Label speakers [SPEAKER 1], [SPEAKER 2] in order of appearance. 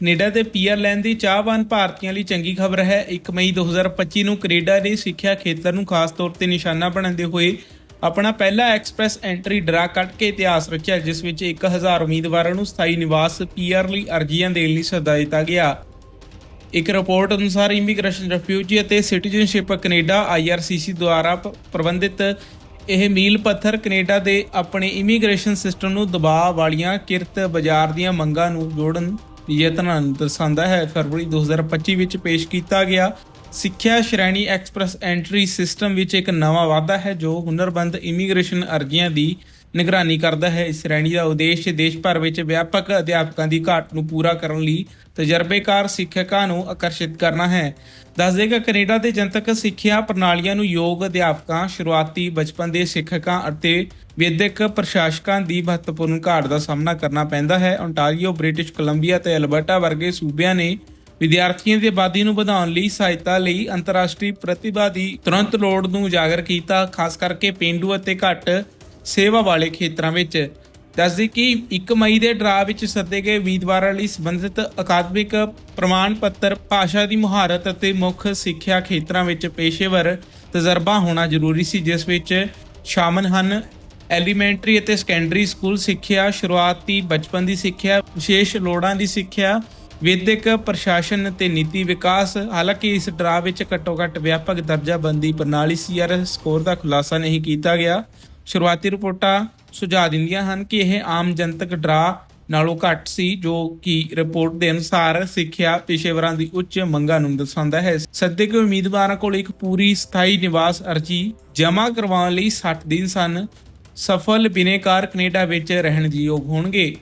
[SPEAKER 1] Canada ਦੇ PR ਲੈਣ ਦੀ ਚਾਹਵਾਨ ਭਾਰਤੀਆਂ ਲਈ ਚੰਗੀ ਖਬਰ ਹੈ। 1 ਮਈ 2025 ਨੂੰ ਕੈਨੇਡਾ ਦੇ ਸਿੱਖਿਆ ਖੇਤਰ ਨੂੰ ਖਾਸ ਤੌਰ ਤੇ ਨਿਸ਼ਾਨਾ ਬਣਾਉਂਦੇ ਹੋਏ ਆਪਣਾ ਪਹਿਲਾ ਐਕਸਪ੍ਰੈਸ ਐਂਟਰੀ ਡਰਾ ਕੱਢ ਕੇ ਇਤਿਹਾਸ ਰਚਿਆ, ਜਿਸ ਵਿੱਚ 1000 ਉਮੀਦਵਾਰਾਂ ਨੂੰ ਸਥਾਈ ਨਿਵਾਸ ਪੀਆਰ ਲਈ ਅਰਜ਼ੀਆਂ ਦੇਣ ਲਈ ਸੱਦਾ ਦਿੱਤਾ ਗਿਆ। ਇੱਕ ਰਿਪੋਰਟ ਅਨੁਸਾਰ ਇਮੀਗ੍ਰੇਸ਼ਨ, ਰਿਫਿਊਜੀ ਅਤੇ ਸਿਟੀਜ਼ਨਸ਼ਿਪ ਕੈਨੇਡਾ IRCC ਦੁਆਰਾ ਪ- ਪ੍ਰਬੰਧਿਤ ਇਹ ਮੀਲ ਪੱਥਰ ਕੈਨੇਡਾ ਦੇ ਆਪਣੇ ਇਮੀਗ੍ਰੇਸ਼ਨ ਸਿਸਟਮ ਨੂੰ ਦਬਾਅ ਵਾਲੀਆਂ ਕਿਰਤ ਬਾਜ਼ਾਰ ਦੀਆਂ ਮੰਗਾਂ ਨੂੰ ਜੋੜਨ ਯਤਨਾਂ ਨੂੰ ਦਰਸਾਉਂਦਾ ਹੈ। ਫਰਵਰੀ 2025 ਵਿੱਚ ਪੇਸ਼ ਕੀਤਾ ਗਿਆ। ਸਿੱਖਿਆ ਸ਼੍ਰੇਣੀ ਐਕਸਪ੍ਰੈਸ ਐਂਟਰੀ ਸਿਸਟਮ ਵਿੱਚ ਇੱਕ ਨਵਾਂ ਵਾਧਾ ਹੈ, ਜੋ ਹੁਨਰਬੰਦ ਇਮੀਗ੍ਰੇਸ਼ਨ ਅਰਜ਼ੀਆਂ ਦੀ ਨਿਗਰਾਨੀ ਕਰਦਾ ਹੈ ਇਸ ਸ਼੍ਰੇਣੀ ਦਾ ਉਦੇਸ਼ ਦੇਸ਼ ਭਰ ਵਿੱਚ ਵਿਆਪਕ ਅਧਿਆਪਕਾਂ ਦੀ ਘਾਟ ਨੂੰ ਪੂਰਾ ਕਰਨ ਲਈ ਤਜਰਬੇਕਾਰ ਸਿੱਖਿਅਕਾਂ ਨੂੰ ਆਕਰਸ਼ਿਤ ਕਰਨਾ ਹੈ। ਦੱਸ ਦੇਗਾ ਕੈਨੇਡਾ ਦੇ ਜਨਤਕ ਸਿੱਖਿਆ ਪ੍ਰਣਾਲੀਆਂ ਨੂੰ ਯੋਗ ਅਧਿਆਪਕਾਂ, ਸ਼ੁਰੂਆਤੀ ਬਚਪਨ ਦੇ ਸਿੱਖਕਾਂ ਅਤੇ ਵਿਦਿਅਕ ਪ੍ਰਸ਼ਾਸਕਾਂ ਦੀ ਮਹੱਤਵਪੂਰਨ ਘਾਟ ਦਾ ਸਾਹਮਣਾ ਕਰਨਾ ਪੈਂਦਾ ਹੈ। ਓਨਟਾਰੀਓ ਬ੍ਰਿਟਿਸ਼ ਕੋਲੰਬੀਆ ਤੇ ਅਲਬਰਟਾ ਵਰਗੇ ਸੂਬਿਆਂ ਨੇ ਵਿਦਿਆਰਥੀਆਂ ਦੀ ਆਬਾਦੀ ਨੂੰ ਵਧਾਉਣ ਲਈ ਸਹਾਇਤਾ ਲਈ ਅੰਤਰਰਾਸ਼ਟਰੀ ਪ੍ਰਤਿਭਾ ਦੀ ਤੁਰੰਤ ਲੋੜ ਨੂੰ ਉਜਾਗਰ ਕੀਤਾ। ਖਾਸ ਕਰਕੇ ਪਿੰਡੂ ਅਤੇ ਘੱਟ ਸੇਵਾ ਵਾਲੇ ਖੇਤਰਾਂ ਵਿੱਚ। ਦੱਸਦੇ ਕਿ 1 ਮਈ ਦੇ ਡਰਾ ਵਿੱਚ ਸੱਦੇ ਗਏ ਉਮੀਦਵਾਰਾਂ ਲਈ ਸੰਬੰਧਿਤ ਅਕਾਦਮਿਕ ਪ੍ਰਮਾਣ ਪੱਤਰ ਭਾਸ਼ਾ ਦੀ ਮੁਹਾਰਤ ਅਤੇ ਮੁੱਖ ਸਿੱਖਿਆ ਖੇਤਰਾਂ ਵਿੱਚ ਪੇਸ਼ੇਵਰ ਤਜਰਬਾ ਹੋਣਾ ਜ਼ਰੂਰੀ ਸੀ, ਜਿਸ ਵਿੱਚ ਸ਼ਾਮਲ ਹਨ ਐਲੀਮੈਂਟਰੀ ਅਤੇ ਸੈਕੰਡਰੀ ਸਕੂਲ ਸਿੱਖਿਆ, ਸ਼ੁਰੂਆਤੀ ਬਚਪਨ ਦੀ ਸਿੱਖਿਆ, ਵਿਸ਼ੇਸ਼ ਲੋੜਾਂ ਦੀ ਸਿੱਖਿਆ, ਵਿਦਿਅਕ ਪ੍ਰਸ਼ਾਸਨ ਤੇ ਨੀਤੀ ਵਿਕਾਸ। ਹਾਲਾਂਕਿ ਇਸ ਡਰਾ ਵਿੱਚ ਘੱਟੋ-ਘੱਟ ਵਿਆਪਕ ਦਰਜਾਬੰਦੀ ਪ੍ਰਣਾਲੀ ਸੀਆਰ ਸਕੋਰ ਦਾ ਖੁਲਾਸਾ ਨਹੀਂ ਕੀਤਾ ਗਿਆ। ਸ਼ੁਰੂਆਤੀ ਰਿਪੋਰਟਾਂ ਸੁਝਾਅ ਦਿੰਦੀਆਂ ਹਨ ਕਿ ਇਹ ਆਮ ਜਨਤਕ ਡਰਾ ਨਾਲੋਂ ਘੱਟ ਸੀ, ਜੋ ਕਿ ਰਿਪੋਰਟ ਦੇ ਅਨੁਸਾਰ ਸਿੱਖਿਆ ਪੇਸ਼ੇਵਰਾਂ ਦੀ ਉੱਚ ਮੰਗਾਂ ਨੂੰ ਦਰਸਾਉਂਦਾ ਹੈ। ਸੱਦੇ ਕੇ ਉਮੀਦਵਾਰਾਂ ਕੋਲ ਇੱਕ ਪੂਰੀ ਸਥਾਈ ਨਿਵਾਸ ਅਰਜੀ ਜਮ੍ਹਾਂ ਕਰਵਾਉਣ ਲਈ 60 ਦਿਨ ਸਨ। ਸਫਲ ਬਿਨੇਕਾਰ ਕੈਨੇਡਾ ਵਿੱਚ ਰਹਿਣ ਦੀ ਯੋਗ ਹੋਣਗੇ।